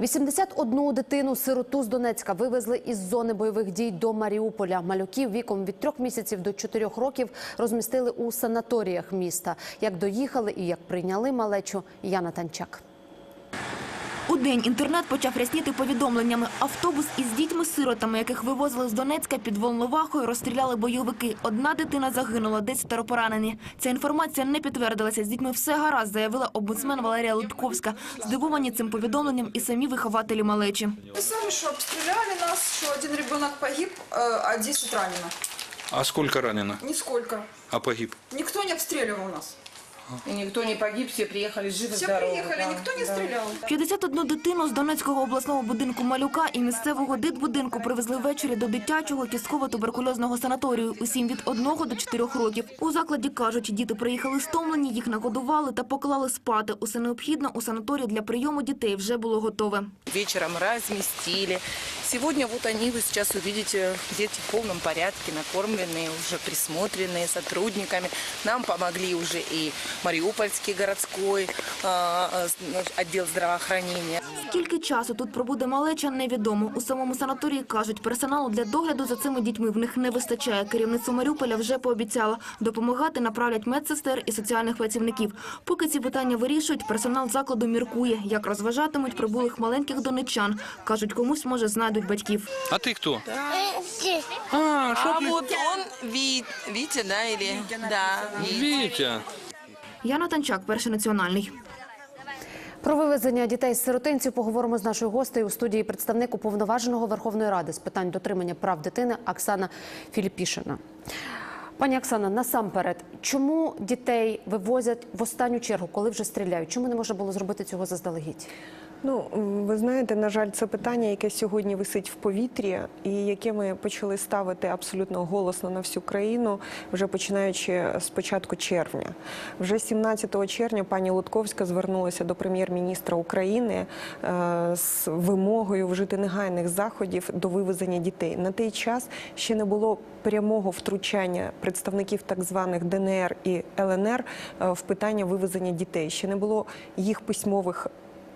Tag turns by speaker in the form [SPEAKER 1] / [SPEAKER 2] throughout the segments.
[SPEAKER 1] 81 дитину сироту з Донецька вивезли із зони бойових дій до Маріуполя. Малюків віком від трьох місяців до чотирьох років розмістили у санаторіях міста. Як доїхали і як прийняли малечу, Яна Танчак.
[SPEAKER 2] У день інтернет почав рясніти повідомленнями. Автобус із дітьми-сиротами, яких вивозили з Донецька під Волновахою, розстріляли бойовики. Одна дитина загинула, десятеро поранені. Ця інформація не підтвердилася. З дітьми все гаразд, заявила омбудсмен Валерія Лутковська. Здивовані цим повідомленням і самі вихователі малечі.
[SPEAKER 3] Писали, что обстреляли нас, что один ребенок погиб, э, а 10 ранено.
[SPEAKER 4] А сколько ранено?
[SPEAKER 3] Нисколько.
[SPEAKER 4] А погиб?
[SPEAKER 3] Никто не обстреливал нас.
[SPEAKER 5] И никто не погиб, все приехали живы,
[SPEAKER 3] Все
[SPEAKER 5] здоровы.
[SPEAKER 3] приехали,
[SPEAKER 5] да,
[SPEAKER 3] никто не
[SPEAKER 5] да.
[SPEAKER 3] стрелял.
[SPEAKER 2] 51 дитину з Донецького обласного будинку Малюка і місцевого дитбудинку привезли ввечері до дитячого кістково-туберкульозного санаторію. Усім від 1 до 4 років. У закладі кажуть, діти приїхали стомлені, їх нагодували та поклали спати. Усе необхідне у санаторії для прийому дітей вже було готове.
[SPEAKER 5] Вечером разместили. Сегодня вот они, вы сейчас увидите, дети в полном порядке, накормленные, уже присмотренные сотрудниками. Нам помогли уже и Мариупольский городской а, а, с-
[SPEAKER 2] Скільки часу тут пробуде малеча, невідомо. У самому санаторії кажуть, персоналу для догляду за цими дітьми в них не вистачає. Керівництво Маріуполя вже пообіцяло. Допомагати направлять медсестер і соціальних працівників. Поки ці питання вирішують, персонал закладу міркує, як розважатимуть прибулих маленьких донеччан. Кажуть, комусь, може, знайдуть батьків.
[SPEAKER 4] А ты кто? А,
[SPEAKER 5] А вот он, Ви- Витя, да, или? Да,
[SPEAKER 4] Витя.
[SPEAKER 2] Яна Танчак, перший національний.
[SPEAKER 1] Про вивезення дітей з сиротинців поговоримо з нашою гостею у студії представник уповноваженого Верховної Ради з питань дотримання прав дитини Оксана Філіпішина. Пані Оксана, насамперед, чому дітей вивозять в останню чергу, коли вже стріляють? Чому не можна було зробити цього заздалегідь?
[SPEAKER 6] Ну, ви знаєте, на жаль, це питання, яке сьогодні висить в повітрі, і яке ми почали ставити абсолютно голосно на всю країну, вже починаючи з початку червня. Вже 17 червня пані Лутковська звернулася до прем'єр-міністра України е, з вимогою вжити негайних заходів до вивезення дітей. На той час ще не було прямого втручання представників так званих ДНР і ЛНР е, в питання вивезення дітей. Ще не було їх письмових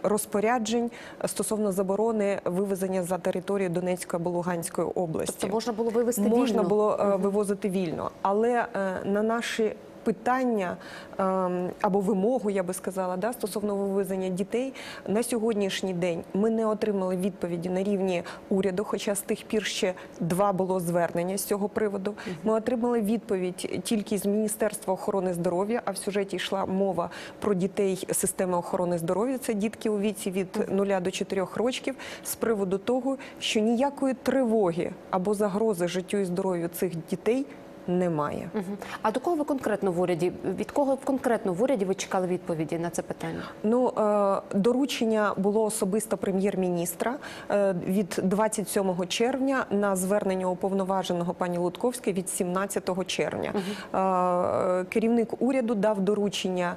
[SPEAKER 6] розпоряджень стосовно заборони вивезення за територію Донецької або Луганської області.
[SPEAKER 1] Тобто можна було вивезти
[SPEAKER 6] можна
[SPEAKER 1] вільно?
[SPEAKER 6] було е, вивозити вільно, але е, на наші питання ем, або вимогу, я би сказала, да, стосовно вивезення дітей на сьогоднішній день ми не отримали відповіді на рівні уряду, хоча з тих пір ще два було звернення з цього приводу. Ми отримали відповідь тільки з Міністерства охорони здоров'я, а в сюжеті йшла мова про дітей системи охорони здоров'я. Це дітки у віці від 0 до 4 років з приводу того, що ніякої тривоги або загрози життю і здоров'ю цих дітей немає.
[SPEAKER 1] А до кого ви конкретно в уряді? Від кого конкретно в уряді ви чекали відповіді на це питання?
[SPEAKER 6] Ну е, доручення було особисто прем'єр-міністра е, від 27 червня на звернення уповноваженого пані Лутковської від 17 червня. Е, Керівник уряду дав доручення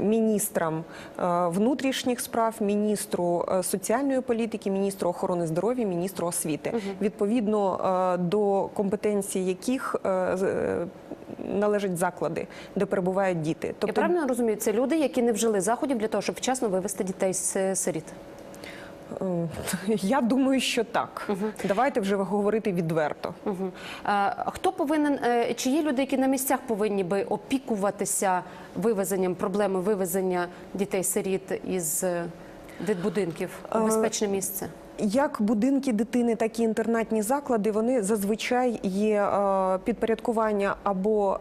[SPEAKER 6] міністрам внутрішніх справ, міністру соціальної політики, міністру охорони здоров'я, міністру освіти, відповідно до компетенції яких належать заклади, де перебувають діти.
[SPEAKER 1] Я правильно розумію, це люди, які не вжили заходів для того, щоб вчасно вивезти дітей з е, сиріт.
[SPEAKER 6] Е, Я думаю, що так. Давайте вже говорити відверто.
[SPEAKER 1] Угу. А хто повинен, е, чи є люди, які на місцях повинні би опікуватися вивезенням, проблеми вивезення дітей-сиріт із е, дитбудинків у безпечне місце?
[SPEAKER 6] Як будинки дитини, так і інтернатні заклади, вони зазвичай є е, підпорядкування або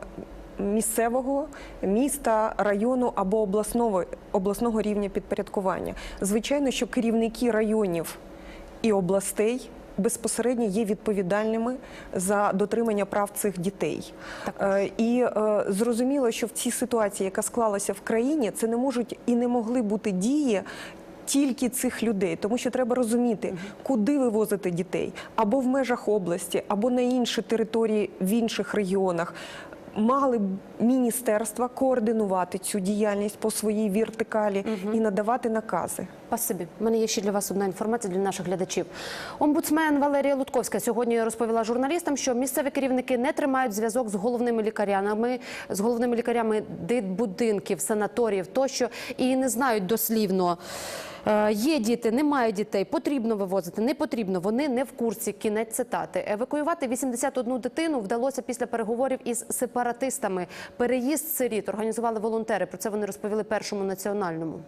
[SPEAKER 6] місцевого міста, району або обласного, обласного рівня підпорядкування. Звичайно, що керівники районів і областей. Безпосередньо є відповідальними за дотримання прав цих дітей, Е, і е, зрозуміло, що в цій ситуації, яка склалася в країні, це не можуть і не могли бути дії тільки цих людей, тому що треба розуміти, куди вивозити дітей або в межах області, або на інші території в інших регіонах. Мали б міністерства координувати цю діяльність по своїй вертикалі і надавати накази.
[SPEAKER 1] Спасибі. У мене є ще для вас одна інформація для наших глядачів. Омбудсмен Валерія Лутковська сьогодні розповіла журналістам, що місцеві керівники не тримають зв'язок з головними лікарями, з головними лікарями дитбудинків, санаторіїв тощо і не знають дослівно. Е, Є діти, немає дітей, потрібно вивозити, не потрібно. Вони не в курсі. Кінець цитати. Евакуювати 81 дитину вдалося після переговорів із сепаратистами. Переїзд сиріт організували волонтери. Про це вони розповіли першому національному.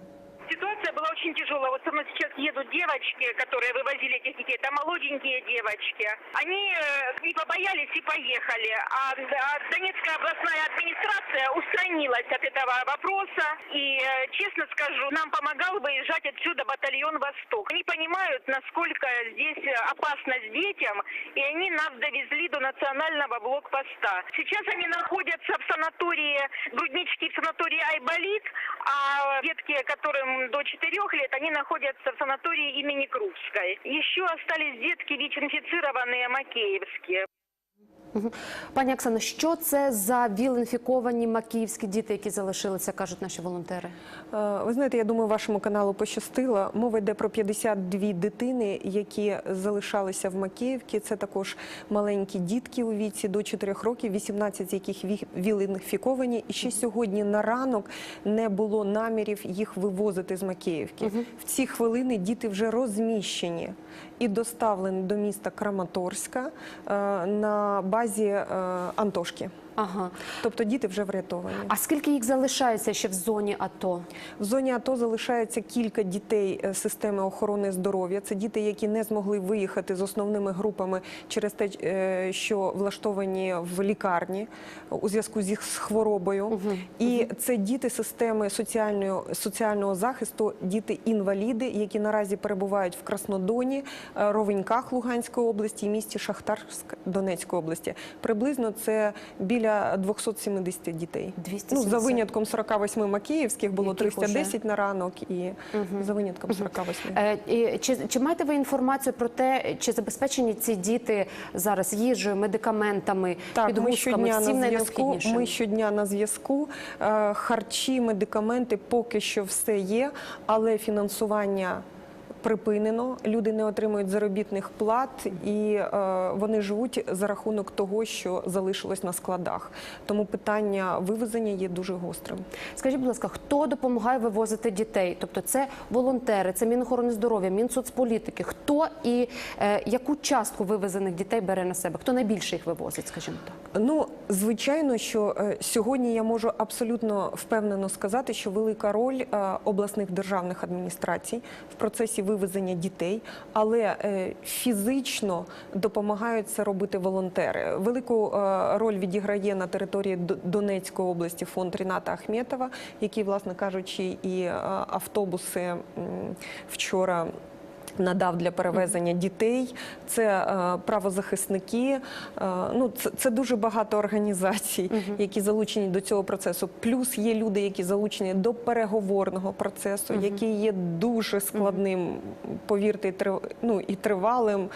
[SPEAKER 7] Очень тяжелая. Вот со мной сейчас едут девочки, которые вывозили этих детей. Это молоденькие девочки. Они э, не побоялись и поехали. А, а Донецкая областная администрация устранилась от этого вопроса. И, э, честно скажу, нам помогал выезжать отсюда батальон «Восток». Они понимают, насколько здесь э, опасность детям, и они нас довезли до национального блокпоста. Сейчас они находятся в санатории, груднички в санатории «Айболит», а детки, которым до 4 лет, они находятся в санатории имени Крупской. Еще остались детки ВИЧ-инфицированные Макеевские.
[SPEAKER 1] Пані Оксано, що це за віл-інфіковані макіївські діти, які залишилися, кажуть наші волонтери?
[SPEAKER 6] Е, Ви знаєте, я думаю, вашому каналу пощастило. Мова йде про 52 дитини, які залишалися в Макіївці. Це також маленькі дітки у віці до 4 років, 18 з яких ві- віл-інфіковані. І ще сьогодні на ранок не було намірів їх вивозити з Макіївки. В ці хвилини діти вже розміщені і доставлені до міста Краматорська е, на базі е, Антошки.
[SPEAKER 1] Ага.
[SPEAKER 6] Тобто діти вже врятовані.
[SPEAKER 1] А скільки їх залишається ще в зоні АТО?
[SPEAKER 6] В зоні АТО залишається кілька дітей е, системи охорони здоров'я. Це діти, які не змогли виїхати з основними групами через те, е, що влаштовані в лікарні у зв'язку з хворобою. І це діти системи соціальної, соціального захисту, діти-інваліди, які наразі перебувають в Краснодоні, е, Ровеньках Луганської області і місті Шахтарськ Донецької області. Приблизно це біля 270 дітей.
[SPEAKER 1] 270.
[SPEAKER 6] Ну, за винятком 48 макіївських було
[SPEAKER 1] Яких
[SPEAKER 6] 310 на ранок і за винятком 48.
[SPEAKER 1] Е, і чи, чи маєте ви інформацію про те, чи забезпечені ці діти зараз їжею, медикаментами,
[SPEAKER 6] Так, ми
[SPEAKER 1] підгузками,
[SPEAKER 6] щодня
[SPEAKER 1] всім
[SPEAKER 6] на зв'язку.
[SPEAKER 1] найнеобхіднішим?
[SPEAKER 6] Ми щодня на зв'язку. Е, Харчі, медикаменти поки що все є, але фінансування. Припинено, люди не отримують заробітних плат, і е, вони живуть за рахунок того, що залишилось на складах. Тому питання вивезення є дуже гострим.
[SPEAKER 1] Скажіть, будь ласка, хто допомагає вивозити дітей? Тобто це волонтери, це Мінохорони здоров'я, Мінсоцполітики. Хто і е, яку частку вивезених дітей бере на себе? Хто найбільше їх вивозить, скажімо так?
[SPEAKER 6] Ну, звичайно, що е, сьогодні я можу абсолютно впевнено сказати, що велика роль е, обласних державних адміністрацій в процесі вивезення дітей, але е, фізично допомагають це робити волонтери. Велику роль відіграє на території Донецької області фонд Ріната Ахметова, який, власне кажучи, і автобуси вчора надав для перевезення дітей. Це е, правозахисники. Е, ну це, це дуже багато організацій, які залучені до цього процесу. Плюс є люди, які залучені до переговорного процесу, який є дуже складним, повірте, і трив- ну, і тривалим,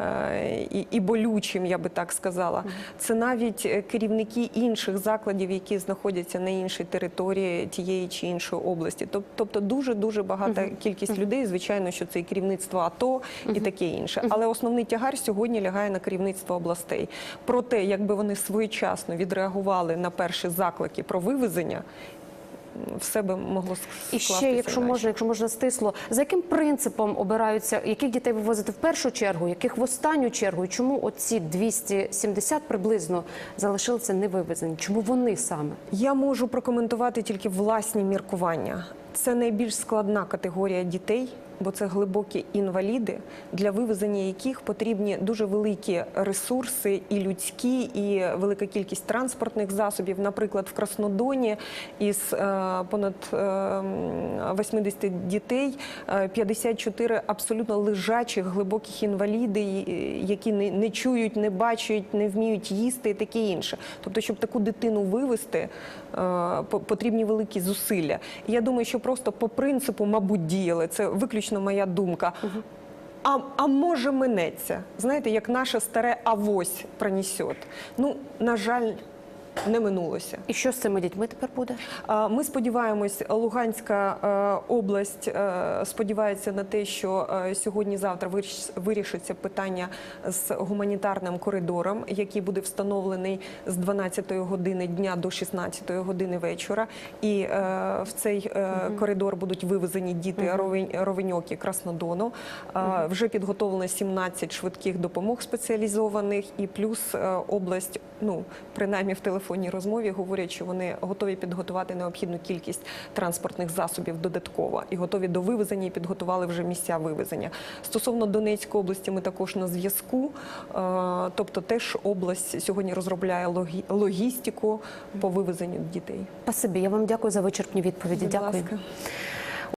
[SPEAKER 6] е, і, і болючим, я би так сказала. Це навіть е, керівники інших закладів, які знаходяться на іншій території тієї чи іншої області. Тобто дуже дуже багата кількість людей. Звичайно, що це і керівництво АТО і таке інше. Але основний тягар сьогодні лягає на керівництво областей. Проте, якби вони своєчасно відреагували на перші заклики про вивезення, все би могло скластися
[SPEAKER 1] І ще, якщо можна, якщо можна стисло, за яким принципом обираються, яких дітей вивозити в першу чергу, яких в останню чергу, і чому оці 270 приблизно залишилися невивезені? Чому вони саме?
[SPEAKER 6] Я можу прокоментувати тільки власні міркування. Це найбільш складна категорія дітей, бо це глибокі інваліди, для вивезення яких потрібні дуже великі ресурси, і людські, і велика кількість транспортних засобів. Наприклад, в Краснодоні із е, понад е, 80 дітей е, 54 абсолютно лежачих глибоких інваліди, які не, чують, не бачать, не вміють їсти і таке інше. Тобто, щоб таку дитину вивести, е, по- потрібні великі зусилля. Я думаю, що просто по принципу, мабуть, діяли. Це виключно моя думка. А, а може минеться? Знаєте, як наше старе авось пронесет. Ну, на жаль, не минулося.
[SPEAKER 1] І що з цими дітьми тепер буде?
[SPEAKER 6] Ми сподіваємось, Луганська е, область е, сподівається на те, що е, сьогодні-завтра виріш- вирішиться питання з гуманітарним коридором, який буде встановлений з 12 години дня до 16 години вечора. І в цей коридор будуть вивезені діти Ровень- Ровеньок і Краснодону. Вже підготовлено 17 швидких допомог спеціалізованих, і плюс область, ну принаймні в телефонній розмові говорять, що вони готові підготувати необхідну кількість транспортних засобів додатково і готові до вивезення і підготували вже місця вивезення. Стосовно Донецької області, ми також на зв'язку. Е, Тобто, теж область сьогодні розробляє логі- логістику по вивезенню дітей.
[SPEAKER 1] Спасибі, я вам дякую за вичерпні відповіді.
[SPEAKER 6] Будь
[SPEAKER 1] Дякую.
[SPEAKER 6] ласка.